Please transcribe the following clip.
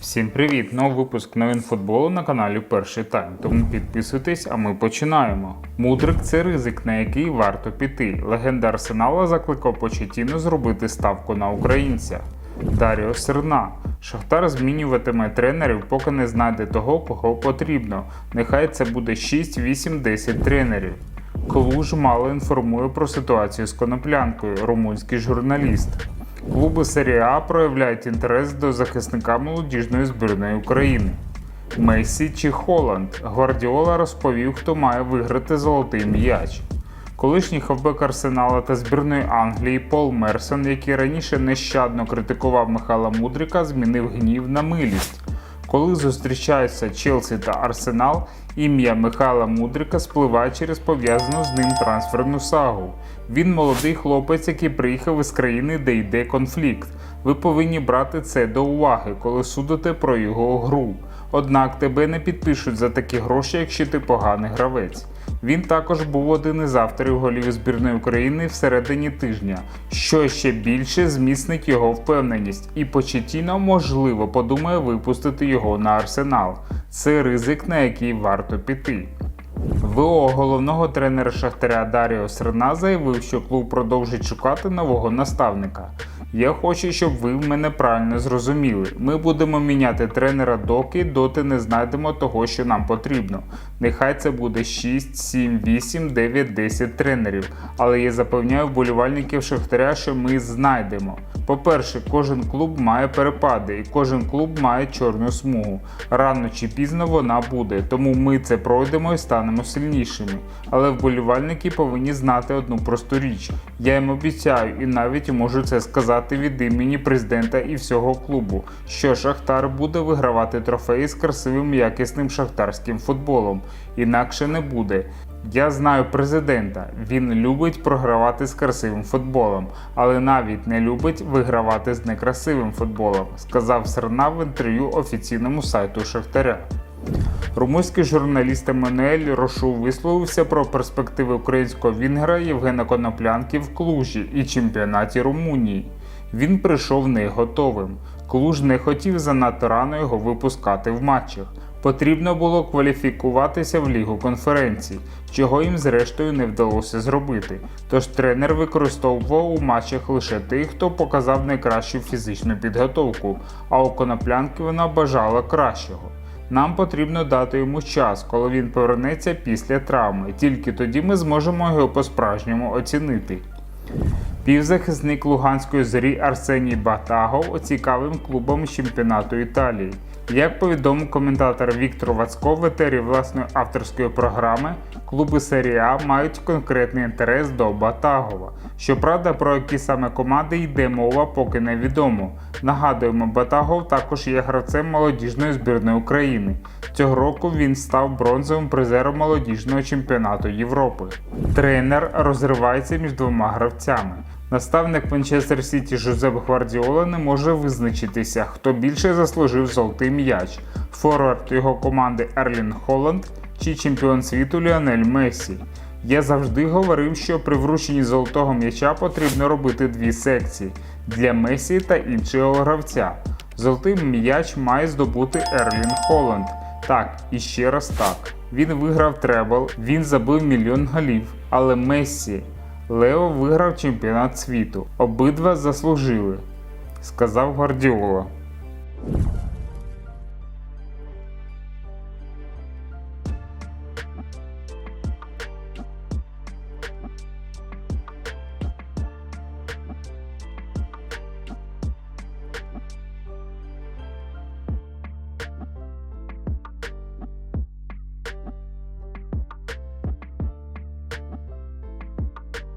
Всім привіт! Новий випуск новин футболу на каналі Перший Тайм. Тому підписуйтесь, а ми починаємо. Мудрик це ризик, на який варто піти. Легенда Арсенала закликав Почетіно зробити ставку на українця. Даріо Серна. Шахтар змінюватиме тренерів, поки не знайде того, кого потрібно. Нехай це буде 6, 8, 10 тренерів. Клуж мало інформує про ситуацію з коноплянкою, румунський журналіст. Клуби серії А проявляють інтерес до захисника молодіжної збірної України. Месі чи Холланд. Гвардіола розповів, хто має виграти золотий м'яч. Колишній хавбек Арсенала та збірної Англії Пол Мерсон, який раніше нещадно критикував Михайла Мудрика, змінив гнів на милість. Коли зустрічаються Челсі та Арсенал, ім'я Михайла Мудрика спливає через пов'язану з ним трансферну сагу. Він молодий хлопець, який приїхав із країни, де йде конфлікт. Ви повинні брати це до уваги, коли судите про його гру. Однак тебе не підпишуть за такі гроші, якщо ти поганий гравець. Він також був один із авторів голів збірної України всередині тижня, що ще більше зміцнить його впевненість, і Почетіно, можливо, подумає випустити його на арсенал. Це ризик, на який варто піти. ВО головного тренера Шахтаря Даріо Серна заявив, що клуб продовжить шукати нового наставника. Я хочу, щоб ви мене правильно зрозуміли. Ми будемо міняти тренера доки доти не знайдемо того, що нам потрібно. Нехай це буде 6, 7, 8, 9, 10 тренерів. Але я запевняю вболівальників Шахтаря, що ми знайдемо. По-перше, кожен клуб має перепади, і кожен клуб має чорну смугу. Рано чи пізно вона буде, тому ми це пройдемо і станемо сильнішими. Але вболівальники повинні знати одну просту річ. Я їм обіцяю і навіть можу це сказати від імені президента і всього клубу, що Шахтар буде вигравати трофеї з красивим якісним шахтарським футболом. Інакше не буде. Я знаю президента, він любить програвати з красивим футболом, але навіть не любить вигравати з некрасивим футболом, сказав Серна в інтерв'ю офіційному сайту Шахтаря. Румунський журналіст Еммануель Рошу висловився про перспективи українського вінгера Євгена Коноплянки в Клужі і чемпіонаті Румунії. Він прийшов не готовим. Клуж не хотів занадто рано його випускати в матчах. Потрібно було кваліфікуватися в лігу конференцій, чого їм зрештою не вдалося зробити. Тож тренер використовував у матчах лише тих, хто показав найкращу фізичну підготовку, а у коноплянки вона бажала кращого. Нам потрібно дати йому час, коли він повернеться після травми. Тільки тоді ми зможемо його по-справжньому оцінити. Півзахисник Луганської зорі Арсеній Батагов оцікавим клубом чемпіонату Італії. Як повідомив коментатор Віктор Вацько в етері власної авторської програми, клуби серії А мають конкретний інтерес до Батагова. Щоправда, про які саме команди йде мова, поки невідомо. Нагадуємо, Батагов також є гравцем молодіжної збірної України. Цього року він став бронзовим призером молодіжного чемпіонату Європи. Тренер розривається між двома гравцями. Наставник Манчестер Сіті Жозеп Гвардіола не може визначитися, хто більше заслужив золотий м'яч форвард його команди Ерлін Холланд чи чемпіон світу Ліонель Мессі. Я завжди говорив, що при врученні золотого м'яча потрібно робити дві секції для Месі та іншого гравця. Золотий м'яч має здобути Ерлін Холланд. Так, і ще раз так. Він виграв требл, він забив мільйон голів, але Мессі. Лео виграв чемпіонат світу. Обидва заслужили, сказав Гвардіола.